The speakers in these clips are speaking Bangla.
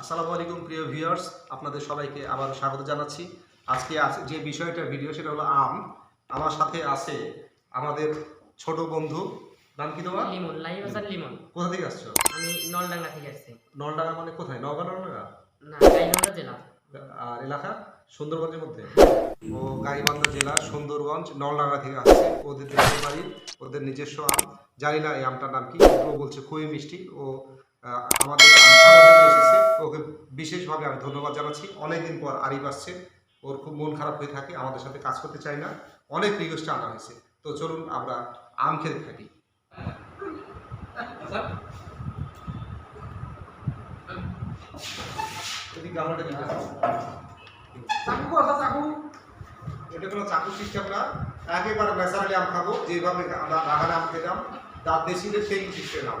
আসসালামু আলাইকুম প্রিয় ভিউয়ার্স। আপনাদের সবাইকে আবার স্বাগত জানাচ্ছি। আজকে যে বিষয়টা ভিডিও সেটা হলো আম। আমার সাথে আছে আমাদের ছোট বন্ধু। নাম কি তোমার? লিমন লাইভ আসার লিমন। কোথা থেকে আসছো? আমি নলডাঙ্গা থেকে আসছি। নলডাঙ্গা মানে কোথায়? নওগাঁ নলডাঙ্গা? না গাইবান্ধা জেলা। আর এলাকা? সুন্দরগঞ্জের মধ্যে? ও গাইবান্ধা জেলা সুন্দরগঞ্জ নলডাঙ্গা থেকে আসছে। ওদের দেশের বাড়ি ওদের নিজস্ব আম। জানি না এই আমটার নাম কি। ও বলছে খুবই মিষ্টি। ও আমাদের এসেছে। ওকে বিশেষভাবে আমি ধন্যবাদ জানাচ্ছি। অনেকদিন পর আরিফ আসছে। ওর খুব মন খারাপ হয়ে থাকে। আমাদের সাথে কাজ করতে চায় না। অনেক রিকোয়েস্টে আনা হয়েছে। তো চলুন আমরা আম খেতে থাকি। চাকু এটা সিস্টেম না। একেবারে ন্যাচারালি আম খাব। যেভাবে আমরা বাগানে আম খেতাম, তার দেশিদের সেই সিস্টেম আম।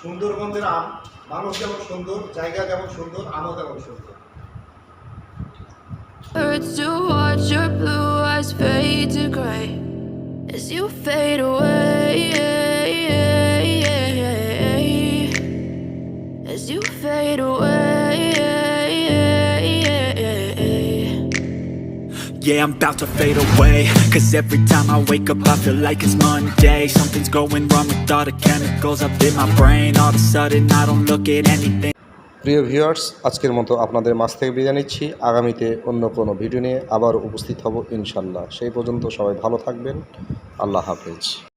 সুন্দরগঞ্জের আম মানুষ যেমন সুন্দর জায়গা যেমন সুন্দর আমও তেমন সুন্দর Hurts to watch your blue eyes fade to gray as you fade away. As you fade away. Yeah, I'm about to fade away Cause every time I wake up I feel like it's Monday Something's going wrong with all the chemicals up in my brain All of a sudden I don't look at anything প্রিয় ভিউয়ার্স আজকের মতো আপনাদের মাছ থেকে বিদায় নিচ্ছি আগামীতে অন্য কোনো ভিডিও নিয়ে আবার উপস্থিত হব ইনশাল্লাহ সেই পর্যন্ত সবাই ভালো থাকবেন আল্লাহ হাফেজ